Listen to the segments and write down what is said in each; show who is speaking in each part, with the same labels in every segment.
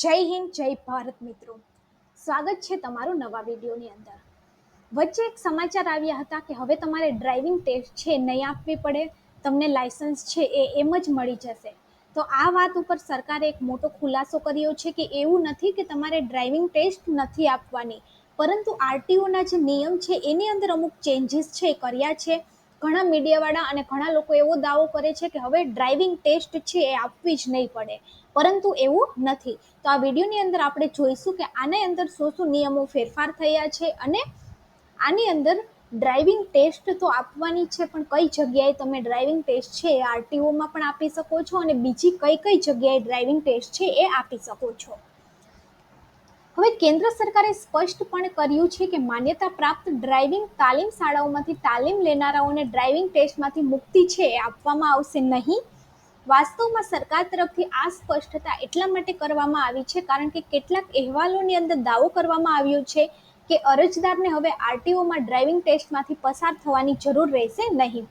Speaker 1: જય હિન્દ, જય ભારત મિત્રો. સ્વાગત છે તમારું નવા વિડીયોની અંદર. વચ્ચે એક સમાચાર આવ્યા હતા કે હવે તમારે ડ્રાઇવિંગ ટેસ્ટ છે નહીં આપવી પડે, તમને લાયસન્સ છે એ એમ જ મળી જશે. તો આ વાત ઉપર સરકારે એક મોટો ખુલાસો કર્યો છે કે એવું નથી કે તમારે ડ્રાઇવિંગ ટેસ્ટ નથી આપવાની, પરંતુ આરટીઓના જે નિયમ છે એની અંદર અમુક ચેન્જીસ છે એ કર્યા છે. ઘણા મીડિયાવાળા અને ઘણા લોકો એવો દાવો કરે છે કે હવે ડ્રાઇવિંગ ટેસ્ટ છે એ આપવી જ નહીં પડે. પરંતુ એવું નથી. તો આ વિડીયોની અંદર આપણે જોઈશું કે આની અંદર શું શું નિયમો ફેરફાર થયા છે અને આની અંદર ડ્રાઇવિંગ ટેસ્ટ તો આપવાની છે, પણ કઈ જગ્યાએ તમે ડ્રાઇવિંગ ટેસ્ટ છે એ આરટીઓમાં પણ આપી શકો છો અને બીજી કઈ કઈ જગ્યાએ ડ્રાઇવિંગ ટેસ્ટ છે એ આપી શકો છો. હવે કેન્દ્ર સરકારે સ્પષ્ટપણે કર્યું છે કે માન્યતા પ્રાપ્ત ડ્રાઇવિંગ તાલીમ શાળાઓમાંથી તાલીમ લેનારાઓને ડ્રાઇવિંગ ટેસ્ટમાંથી મુક્તિ છે એ આપવામાં આવશે નહીં. વાસ્તવમાં સરકાર તરફથી આ સ્પષ્ટતા એટલા માટે કરવામાં આવી છે કારણ કે કેટલાક અહેવાલોની અંદર દાવો કરવામાં આવ્યો છે કે અરજદારને હવે આરટીઓમાં ડ્રાઇવિંગ ટેસ્ટમાંથી પસાર થવાની જરૂર રહેશે નહીં.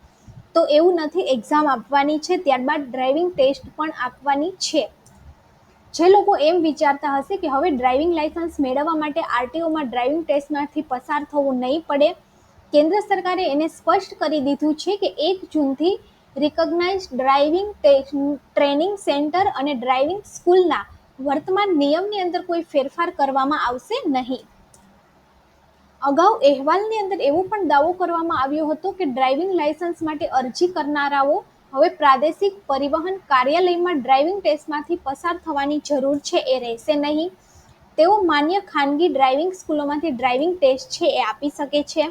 Speaker 1: તો એવું નથી એક્ઝામ આપવાની છે, ત્યારબાદ ડ્રાઇવિંગ ટેસ્ટ પણ આપવાની છે. જે લોકો એમ વિચારતા હશે કે હવે ડ્રાઇવિંગ લાયસન્સ મેળવવા માટે આરટીઓમાં ડ્રાઇવિંગ ટેસ્ટમાંથી પસાર થવું નહીં પડે, કેન્દ્ર સરકારે એને સ્પષ્ટ કરી દીધું છે કે એક જૂનથી રિકોગ્નાઇઝ ડ્રાઇવિંગ ટ્રેનિંગ સેન્ટર અને ડ્રાઇવિંગ સ્કૂલના વર્તમાન નિયમની અંદર કોઈ ફેરફાર કરવામાં આવશે નહીં. અગાઉ અહેવાલની અંદર એવો પણ દાવો કરવામાં આવ્યો હતો કે ડ્રાઇવિંગ લાયસન્સ માટે અરજી કરનારાઓ હવે પ્રાદેશિક પરિવહન કાર્યાલયમાં ડ્રાઇવિંગ ટેસ્ટમાંથી પસાર થવાની જરૂર છે એ રહેશે નહીં. તેઓ માન્ય ખાનગી ડ્રાઇવિંગ સ્કૂલોમાંથી ડ્રાઇવિંગ ટેસ્ટ છે એ આપી શકે છે.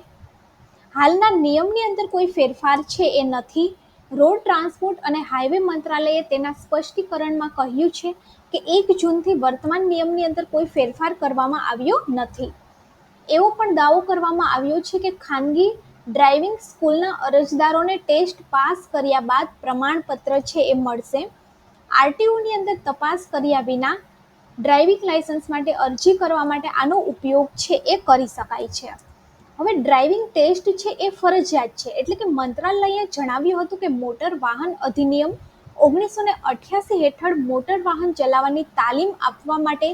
Speaker 1: હાલના નિયમની અંદર કોઈ ફેરફાર છે એ નથી. રોડ ટ્રાન્સપોર્ટ અને હાઈવે મંત્રાલયે તેના સ્પષ્ટીકરણમાં કહ્યું છે કે એક જૂનથી વર્તમાન નિયમની અંદર કોઈ ફેરફાર કરવામાં આવ્યો નથી. એવો પણ દાવો કરવામાં આવ્યો છે કે ખાનગી ડ્રાઇવિંગ સ્કૂલના અરજદારોને ટેસ્ટ પાસ કર્યા બાદ પ્રમાણપત્ર છે એ મળશે. આરટીઓની અંદર તપાસ કર્યા વિના ડ્રાઇવિંગ લાયસન્સ માટે અરજી કરવા માટે આનો ઉપયોગ છે એ કરી શકાય છે. હવે ડ્રાઇવિંગ ટેસ્ટ છે એ ફરજિયાત છે. એટલે કે મંત્રાલયે જણાવ્યું હતું કે મોટર વાહન અધિનિયમ ઓગણીસો ને અઠ્યાસી હેઠળ મોટર વાહન ચલાવવાની તાલીમ આપવા માટે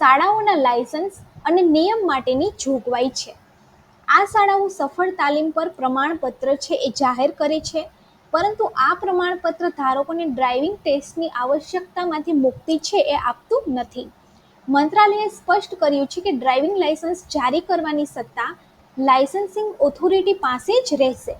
Speaker 1: શાળાઓના લાયસન્સ અને નિયમ માટેની જોગવાઈ છે. આ શાળાઓ સફળ તાલીમ પર પ્રમાણપત્ર છે એ જાહેર કરે છે, પરંતુ આ પ્રમાણપત્ર ધારકોને ડ્રાઇવિંગ ટેસ્ટની આવશ્યકતામાંથી મુક્તિ છે એ આપતું નથી. મંત્રાલયે સ્પષ્ટ કર્યું છે કે ડ્રાઇવિંગ લાયસન્સ જારી કરવાની સત્તા લાયસન્સિંગ ઓથોરિટી પાસે જ રહેશે.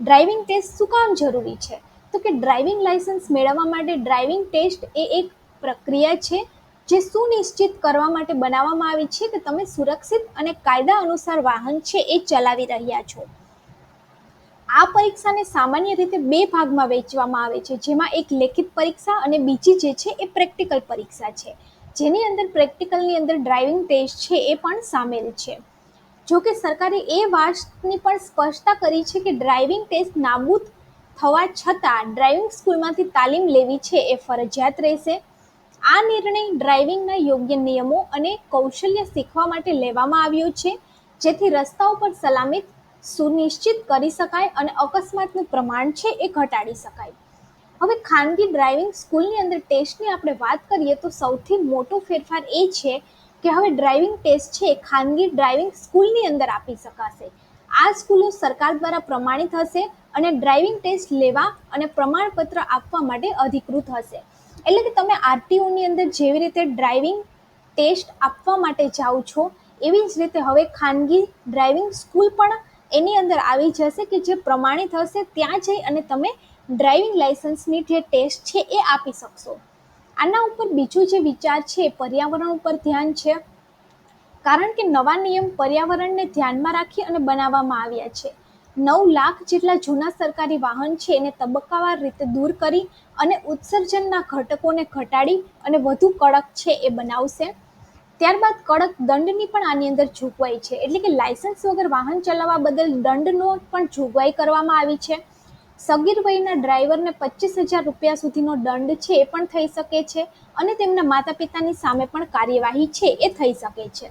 Speaker 1: ડ્રાઇવિંગ ટેસ્ટ શું કામ જરૂરી છે? તો કે ડ્રાઇવિંગ લાયસન્સ મેળવવા માટે ડ્રાઇવિંગ ટેસ્ટ એ એક પ્રક્રિયા છે, જે સુનિશ્ચિત કરવા માટે બનાવવામાં આવી છે કે તમે સુરક્ષિત અને કાયદા અનુસાર વાહન છે એ ચલાવી રહ્યા છો. આ પરીક્ષાને સામાન્ય રીતે બે ભાગમાં વહેંચવામાં આવે છે, જેમાં એક લેખિત પરીક્ષા અને બીજી જે છે એ પ્રેક્ટિકલ પરીક્ષા છે. જેની અંદર પ્રેક્ટિકલની અંદર ડ્રાઇવિંગ ટેસ્ટ છે એ પણ સામેલ છે. જો કે સરકારે એ વાતની પણ સ્પષ્ટતા કરી છે કે ડ્રાઇવિંગ ટેસ્ટ નાબૂદ થવા છતાં ડ્રાઇવિંગ સ્કૂલમાંથી તાલીમ લેવી છે એ ફરજિયાત રહેશે. આ નિર્ણય ડ્રાઇવિંગના યોગ્ય નિયમો અને કૌશલ્ય શીખવા માટે લેવામાં આવ્યો છે, જેથી રસ્તાઓ પર સલામત સુનિશ્ચિત કરી શકાય અને અકસ્માતનું પ્રમાણ છે એ ઘટાડી શકાય. હવે ખાનગી ડ્રાઇવિંગ સ્કૂલની અંદર ટેસ્ટની આપણે વાત કરીએ તો સૌથી મોટો ફેરફાર એ છે કે હવે ડ્રાઇવિંગ ટેસ્ટ છે, ખાનગી ડ્રાઇવિંગ સ્કૂલની અંદર આપી શકાશે. આ સ્કૂલો સરકાર દ્વારા પ્રમાણિત હશે અને ડ્રાઇવિંગ ટેસ્ટ લેવા અને પ્રમાણપત્ર આપવા માટે અધિકૃત હશે. એટલે કે તમે આરટીઓની અંદર જેવી રીતે ડ્રાઇવિંગ ટેસ્ટ આપવા માટે જાઓ છો, એવી જ રીતે હવે ખાનગી ડ્રાઇવિંગ સ્કૂલ પણ એની અંદર આવી જશે કે જે પ્રમાણિત હશે, ત્યાં જઈ અને તમે ડ્રાઇવિંગ લાઇસન્સની જે ટેસ્ટ છે એ આપી શકશો. આના ઉપર બીજું જે વિચાર છે, પર્યાવરણ ઉપર ધ્યાન છે. કારણ કે નવા નિયમ પર્યાવરણને ધ્યાનમાં રાખી અને બનાવવામાં આવ્યા છે. નવ લાખ જેટલા જૂના સરકારી વાહન છે, એને તબક્કાવાર રીતે દૂર કરી અને ઉત્સર્જનના ઘટકોને ઘટાડી અને વધુ કડક છે એ બનાવશે. ત્યારબાદ કડક દંડની પણ આની અંદર જોગવાઈ છે. એટલે કે લાયસન્સ વગર વાહન ચલાવવા બદલ દંડનો પણ જોગવાઈ કરવામાં આવી છે. સગીર વયના ડ્રાઈવરને પચીસ હજાર રૂપિયા સુધીનો દંડ છે એ પણ થઈ શકે છે અને તેમના માતા પિતાની સામે પણ કાર્યવાહી છે એ થઈ શકે છે.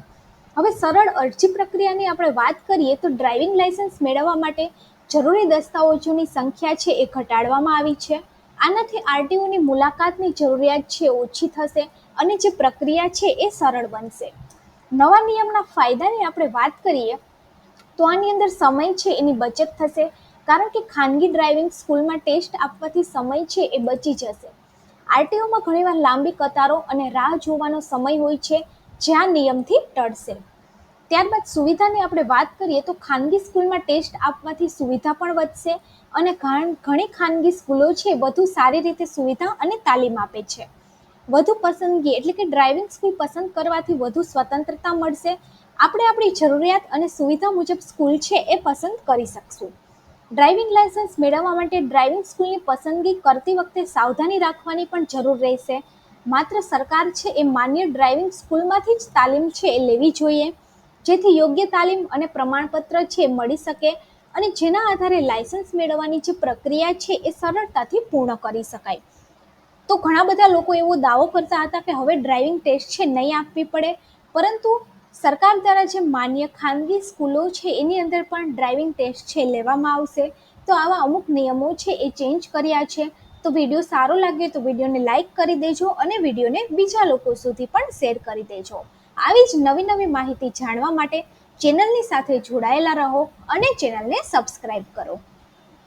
Speaker 1: હવે સરળ અરજી પ્રક્રિયાની આપણે વાત કરીએ તો ડ્રાઇવિંગ લાયસન્સ મેળવવા માટે જરૂરી દસ્તાવેજોની સંખ્યા છે એ ઘટાડવામાં આવી છે. આનાથી આરટીઓની મુલાકાતની જરૂરિયાત છે ઓછી થશે અને જે પ્રક્રિયા છે એ સરળ બનશે. નવા નિયમના ફાયદાની આપણે વાત કરીએ તો આની અંદર સમય છે એની બચત થશે. કારણ કે ખાનગી ડ્રાઇવિંગ સ્કૂલમાં ટેસ્ટ આપવાથી સમય છે એ બચી જશે. આરટીઓમાં ઘણીવાર લાંબી કતારો અને રાહ જોવાનો સમય હોય છે, જ્યાં નિયમથી ટળશે. ત્યારબાદ સુવિધાની આપણે વાત કરીએ તો ખાનગી સ્કૂલમાં ટેસ્ટ આપવાથી સુવિધા પણ વધશે અને ઘણી ખાનગી સ્કૂલો છે વધુ સારી રીતે સુવિધા અને તાલીમ આપે છે. વધુ પસંદગી એટલે કે ડ્રાઇવિંગ સ્કૂલ પસંદ કરવાથી વધુ સ્વતંત્રતા મળશે. આપણે આપણી જરૂરિયાત અને સુવિધા મુજબ સ્કૂલ છે એ પસંદ કરી શકશું. ડ્રાઇવિંગ લાયસન્સ મેળવવા માટે ડ્રાઇવિંગ સ્કૂલની પસંદગી કરતી વખતે સાવધાની રાખવાની પણ જરૂર રહેશે. માત્ર સરકાર છે એ માન્ય ડ્રાઇવિંગ સ્કૂલમાંથી જ તાલીમ છે એ લેવી જોઈએ. જેથી યોગ્ય તાલીમ અને પ્રમાણપત્ર છે મળી શકે અને જેના આધારે લાયસન્સ મેળવવાની જે પ્રક્રિયા છે એ સરળતાથી પૂર્ણ કરી શકાય. તો ઘણા બધા લોકો એવો દાવો કરતા હતા કે હવે ડ્રાઇવિંગ ટેસ્ટ છે નહીં આપવી પડે. પરંતુ સરકાર દ્વારા જે માન્ય ખાનગી સ્કૂલો છે, એની અંદર પણ ડ્રાઇવિંગ ટેસ્ટ છે, લેવામાં આવશે. તો આવા અમુક નિયમો છે, એ ચેન્જ કર્યા છે. તો વીડિયો સારો લાગે તો વિડીયોને લાઇક કરી દેજો અને વિડીયોને બીજા લોકો સુધી પણ શેર કરી દેજો. આવી જ નવી નવી માહિતી જાણવા માટે ચેનલની સાથે જોડાયેલા રહો અને ચેનલને સબસ્ક્રાઇબ કરો.